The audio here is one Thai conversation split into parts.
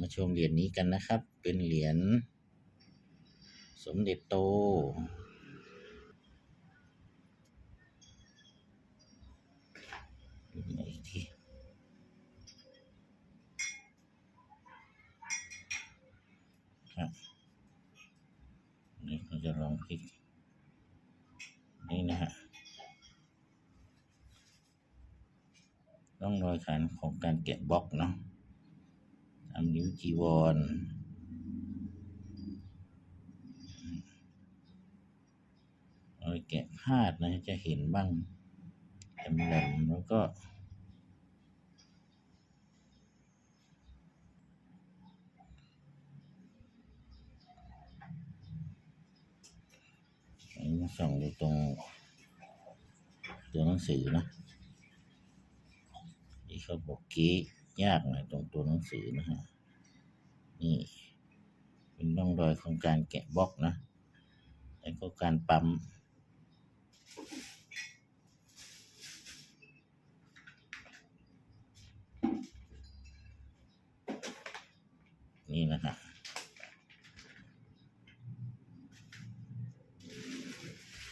มาชมเหรียญนี้กันนะครับ เป็นเหรียญสมเด็จโต อีกทีครับนี่เราจะลองพลิกนี่นะฮะร่องรอยการของการแกะบล็อกเนาะ ทำนิ้วจีวรรอยแกะพาดนะจะเห็นบ้างแหลมๆแล้วก็อันนี้มาส่องดูตรงตัวหนังสือนะที่เขาบอกกี้ยากหน่อยตรงตัวหนังสือนะฮะ นี่เป็นร่องรอยของการแกะบล็อกนะ แล้วก็การปั๊มนี่นะฮะ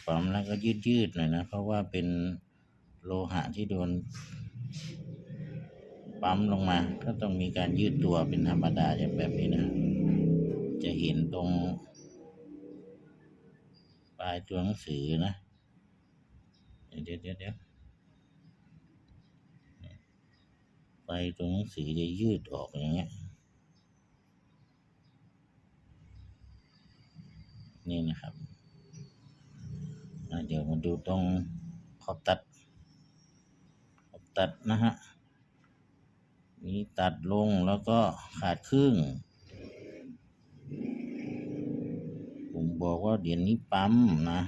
ปั๊มแล้วก็ยืดๆหน่อยนะ เพราะว่าเป็นโลหะที่โดน ปั๊มลงมา ก็ต้องมีการยืดตัวเป็นธรรมดาอย่างแบบนี้นะ จะเห็นตรง ปลายตัวหนังสือนะ เดี๋ยวเดี๋ยวเดี๋ยวปลายตัวหนังสือจะยืดออกอย่างเงี้ย นี่นะครับอะเดี๋ยวมาดูตรงขอบตัด ขอบตัดนะฮะ มีตัดลงแล้วก็ขาดครึ่ง ผมบอกว่าเดี๋ยวนี้ปั๊มนะ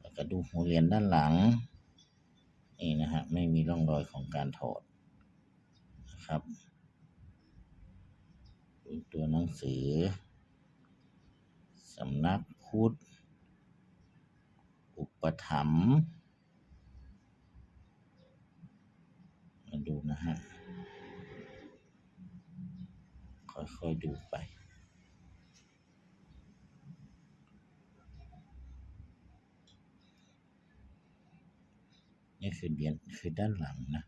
แล้วก็ดูหัวเหรียญด้านหลัง นี่นะฮะไม่มีร่องรอยของการถอดนะครับตัวหนังสือ สำนักพุทธ อุปถัมภ์มาดู นะฮะ ค่อยๆดูไปนี่คือเหรียญคือด้านหลังนะ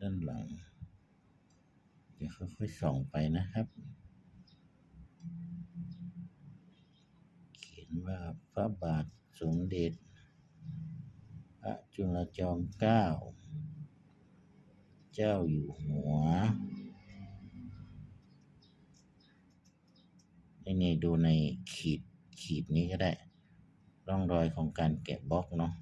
ด้านหลัง เดี๋ยวค่อยๆส่องไปนะครับ เขียนว่าพระบาทสมเด็จ พระจุลจอมเกล้า เจ้าอยู่หัวนี่ดูในขีดขีดนี้ก็ได้ ร่องรอยของการแกะบล็อกเนาะ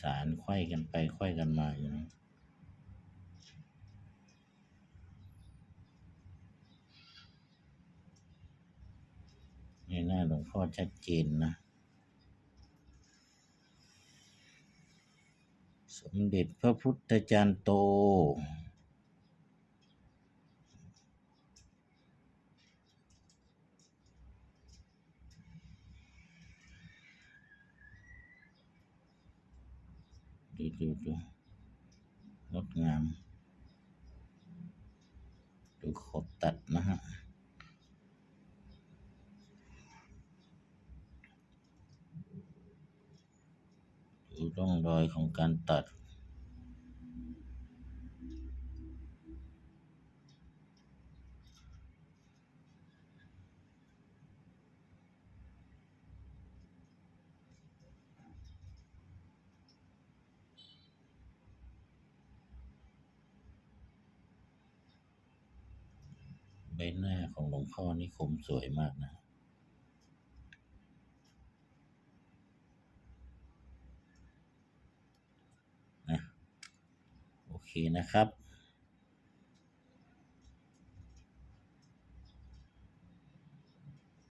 สารไข้กันไปไข้กันมาอยู่นะในหน้าหลวงพ่อชัดเจนนะ สมเด็จพระพุทธจารย์โต ดูดูดูงดงาม ดูขอบตัดนะฮะ ร่องรอยของการตัด ใบหน้าของหลวงพ่อนี่คมสวยมากนะ นะ โอ เคนะครับ